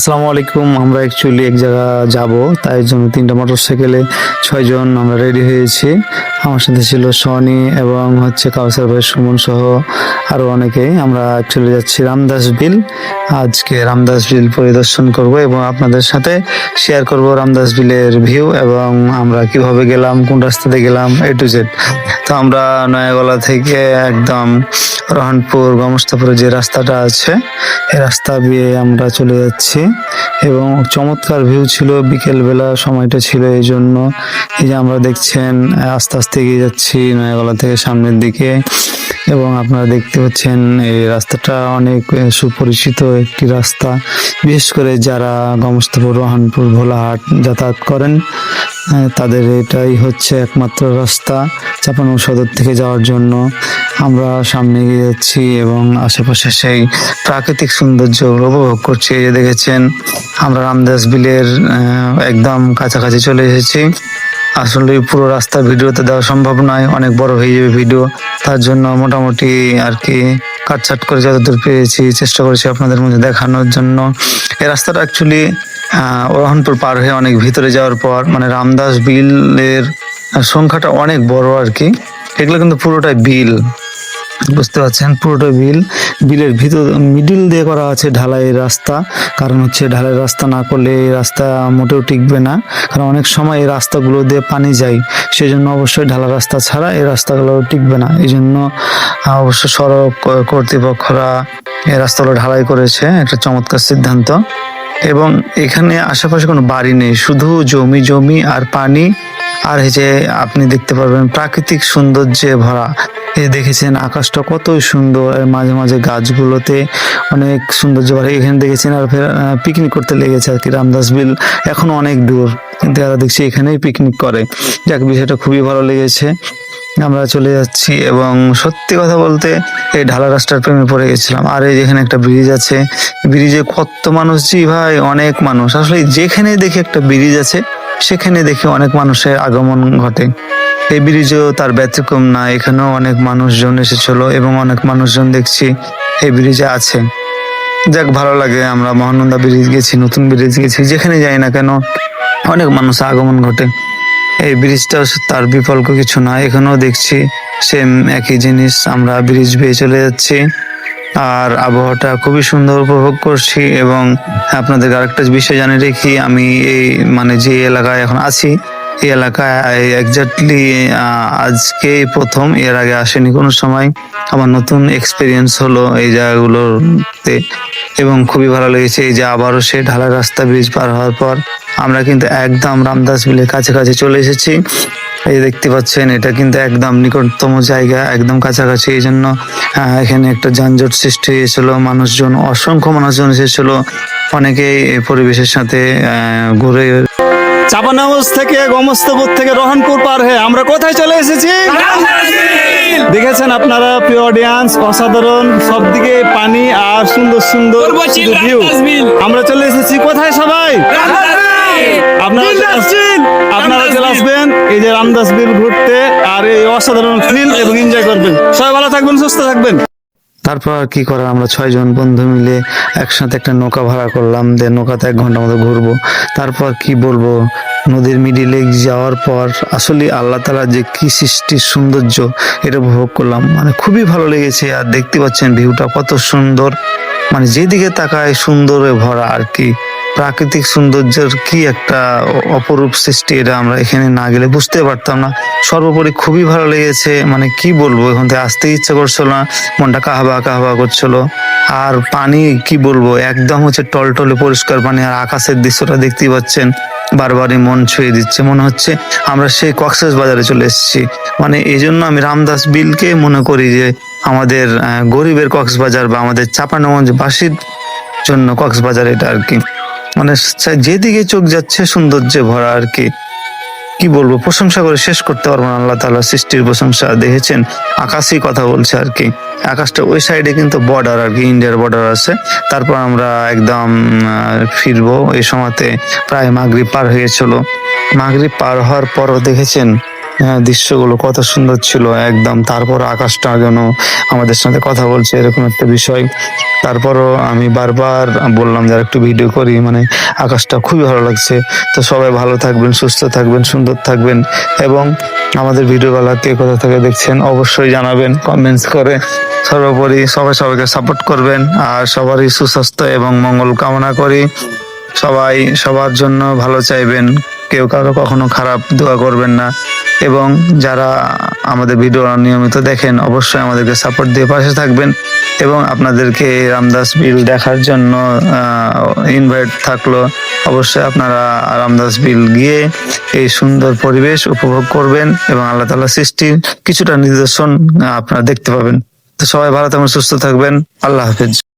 আসসালামু আলাইকুম, আমরা অ্যাকচুয়ালি এক জায়গা যাব, তাই জন্য তিনটা মোটরসাইকেলে ছয়জন আমরা রেডি হয়েছি। আমার সাথে ছিল সনি এবং হচ্ছে কাউসার ভাই সুমন সহ আরও অনেকেই। আমরা চলে যাচ্ছি রামদাস বিল। আজকে রামদাস বিল পরিদর্শন করব এবং আপনাদের সাথে শেয়ার করব রামদাস বিলের ভিউ এবং আমরা কীভাবে গেলাম, কোন রাস্তাতে গেলাম এ টু জেড তো আমরা নয়াগলা থেকে একদম রহনপুর, গমস্তাপুরে যে রাস্তাটা আছে এই রাস্তা দিয়ে আমরা চলে যাচ্ছি এবং চমৎকার ভিউ ছিল। বিকেলবেলা সময়টা ছিল এই জন্য। এই যে আমরা দেখছেন, আস্তে আস্তে এগিয়ে যাচ্ছি নয়াগলা থেকে সামনের দিকে এবং আপনারা দেখতে পাচ্ছেন এই রাস্তাটা অনেক সুপরিচিত একটি রাস্তা। বিশেষ করে যারা গমস্তাপুর, রহনপুর, ভোলাহাট যাতায়াত করেন তাদের এটাই হচ্ছে একমাত্র রাস্তা চাপানো সদর থেকে যাওয়ার জন্য। আমরা সামনে এগিয়ে যাচ্ছি এবং আশেপাশে সেই প্রাকৃতিক সৌন্দর্য উপভোগ করছি। এই যে দেখেছেন, আমরা রামদাস বিলের একদম কাছাকাছি চলে এসেছি। আসলে পুরো রাস্তা ভিডিওতে দেওয়া সম্ভব নয়, অনেক বড় হয়ে যাবে ভিডিও। তার জন্য মোটামুটি আর কি কাটছাট করে যতদূর পেয়েছি চেষ্টা করেছি আপনাদের মধ্যে দেখানোর জন্য। এই রাস্তাটা অ্যাকচুয়ালি রহনপুর পার হয়ে অনেক ভিতরে যাওয়ার পর মানে রামদাস বিলের সংখ্যাটা অনেক বড় আর কি। এগুলো কিন্তু পুরোটাই বিল। বুঝতে পারছেন, পুরোটা বিল, বিলের ভিতর, মিডিল দিয়ে করা আছে ঢালাই রাস্তা। কারণ হচ্ছে ঢালাই রাস্তা না করলে এই রাস্তা মোটেও টিকবে না। কারণ অনেক সময় এই রাস্তাগুলো দিয়ে পানি যায়। সেই জন্য অবশ্যই ঢালা রাস্তা ছাড়া এই রাস্তাগুলো টিকবে না। এই জন্য অবশ্য সড়ক কর্তৃপক্ষরা এই রাস্তাগুলো ঢালাই করেছে। একটা চমৎকার সিদ্ধান্ত। এবং এখানে আশেপাশে কোনো বাড়ি নেই। শুধু জমি জমি আর পানি। আর এই যে আপনি দেখতে পারবেন প্রাকৃতিক সৌন্দর্যে ভরা। এই দেখেছেন আকাশটা কতই সুন্দর মাঝে মাঝে গাছগুলোতে অনেক সৌন্দর্য ভরা এখানে দেখেছেন আর ফের পিকনিক করতে লেগেছে আর কি, রামদাস বিল এখনও অনেক দূর। কিন্তু এরা দেখছি এখানেই পিকনিক করে। যাক, বিষয়টা খুবই ভালো লেগেছে। আমরা চলে যাচ্ছি এবং সত্যি কথা বলতে এই ঢালা রাস্তার প্রেমে পড়ে গেছিলাম। আর এই যেখানে একটা ব্রিজ আছে ব্রিজে কত মানুষ জি ভাই, অনেক মানুষ। আসলে যেখানে দেখি একটা ব্রিজ আছে, সেখানে দেখি অনেক মানুষের আগমন ঘটে। এই ব্রিজেও তার ব্যতিক্রম না, এখানেও অনেক মানুষজন এসেছিল এবং অনেক মানুষজন দেখছি এই ব্রিজে আছে। যাক, ভালো লাগে, আমরা মহানন্দা ব্রিজ গেছি, নতুন ব্রিজ গেছি, যেখানে যাই না কেন, অনেক মানুষ আগমন ঘটে। এই ব্রিজটা তার বিকল্প কিছু না, এখানেও দেখছি সেম একই জিনিস, আমরা ব্রিজ বেয়ে চলে যাচ্ছি। আর আবহাওয়াটা খুবই সুন্দর উপভোগ করছি এবং আপনাদের আরেকটা বিষয় জানিয়ে রেখি, আমি এই মানে যে এলাকায় এখন আছি এই এলাকায় এক্স্যাক্টলি আজকে প্রথম, এর আগে আসেনি কোনো সময়। আমার নতুন এক্সপিরিয়েন্স হলো এই জায়গাগুলোতে এবং খুবই ভালো লেগেছে। এই যে আবারও সে ঢালা রাস্তা ব্রিজ পার হওয়ার পর আমরা কিন্তু একদম রামদাস বিলের কাছাকাছি চলে এসেছি। এই দেখতে পাচ্ছেন, এটা কিন্তু একদম নিকটতম জায়গা, একদম কাছাকাছি। এই জন্য এখানে একটা যানজট সৃষ্টি হয়েছিল, মানুষজন, অসংখ্য মানুষজন এসেছিল। অনেকেই পরিবেশের সাথে ঘুরে চাপানাগজ থেকে গমস্তপুর থেকে রহনপুর পার হয়ে আমরা কোথায় চলে এসেছি? দেখেছেন আপনারা প্রিয় অডিয়েন্স অসাধারণ সবদিকে পানি আর সুন্দর সুন্দর ভিউ আমরা চলে এসেছি কোথায় সবাই? আপনারা আপনারা চলে আসবেন। এই যে রামদাস বিল ঘুরতে আর এই অসাধারণ ফিল এবং এনজয় করবেন। সবাই ভালো থাকবেন সুস্থ থাকবেন। তারপর কি করার? আমরা ছয়জন বন্ধু মিলে একসাথে একটা নৌকা ভাড়া করলাম যে নৌকাতে এক ঘণ্টা মতো ঘুরবো। তারপর কি বলব? নদীর মিডিলে যাওয়ার পর আসলে আল্লাহ তালা যে কি সৃষ্টির সৌন্দর্য এটা উপভোগ করলাম। মানে খুবই ভালো লেগেছে, আর দেখতে পাচ্ছেন ভিউটা কত সুন্দর। মানে যেদিকে তাকায় সুন্দরে ভরা আর কি। প্রাকৃতিক সৌন্দর্যের কি একটা অপরূপ সৃষ্টি এটা আমরা এখানে না গেলে বুঝতে পারতাম না। সর্বোপরি খুবই ভালো লেগেছে মানে কি বলব, এখান থেকে আসতে ইচ্ছে করছিল না, মনটা কাহাবা কাহাবা করছিল। আর পানি কি বলব, একদম হচ্ছে টলটলে পরিষ্কার পানি, আর আকাশের দৃশ্যটা দেখতেই পাচ্ছেন, বারবারই মন ছুঁয়ে দিচ্ছে। মনে হচ্ছে আমরা সেই কক্সেস বাজারে চলে এসেছি। মানে এই জন্য আমি রামদাস বিলকে মনে করি যে, আমাদের গরিবের কক্সবাজার বা আমাদের চাপানগঞ্জবাসীর জন্য কক্সবাজার এটা আর কি। মানে যেদিকে চোখ যাচ্ছে সৌন্দর্যে ভরা আর কি। কি বলব? প্রশংসা করে শেষ করতে পারব না, আল্লাহ তালা সৃষ্টির প্রশংসা দেখেছেন। আকাশই কথা বলছে আর কি। আকাশটা ওই সাইডে কিন্তু বর্ডার আর কি ইন্ডিয়ার বর্ডার আছে। তারপর আমরা একদম ফিরবো। এই সময়তে প্রায় মাগরিব পার হয়ে চলো মাগরি পার হওয়ার পরও দেখেছেন দৃশ্যগুলো কত সুন্দর ছিল। একদম তারপর আকাশটা যেন আমাদের সাথে কথা বলছে, এরকম একটা বিষয়। তারপরও আমি বারবার বললাম যে আর একটু ভিডিও করি মানে আকাশটা খুবই ভালো লাগছে। তো সবাই ভালো থাকবেন, সুস্থ থাকবেন, সুন্দর থাকবেন এবং আমাদের ভিডিওগুলো কে কোথা থেকে দেখছেন অবশ্যই জানাবেন কমেন্টস করে। সর্বোপরি সবাই সবাইকে সাপোর্ট করবেন আর সবারই সুস্বাস্থ্য এবং মঙ্গল কামনা করি। সবাই সবার জন্য ভালো চাইবেন, কেউ কারও কখনো খারাপ দোয়া করবেন না। এবং যারা আমাদের ভিডিও নিয়মিত দেখেন, অবশ্যই আমাদেরকে সাপোর্ট দিয়ে পাশে থাকবেন এবং আপনাদেরকে রামদাস বিল দেখার জন্য ইনভাইট থাকল। অবশ্যই আপনারা রামদাস বিল গিয়ে এই সুন্দর পরিবেশ উপভোগ করবেন এবং আল্লাহ তালা সৃষ্টির কিছুটা নিদর্শন আপনারা দেখতে পাবেন। তো সবাই ভালো থাকবেন, সুস্থ থাকবেন। আল্লাহ হাফেজ।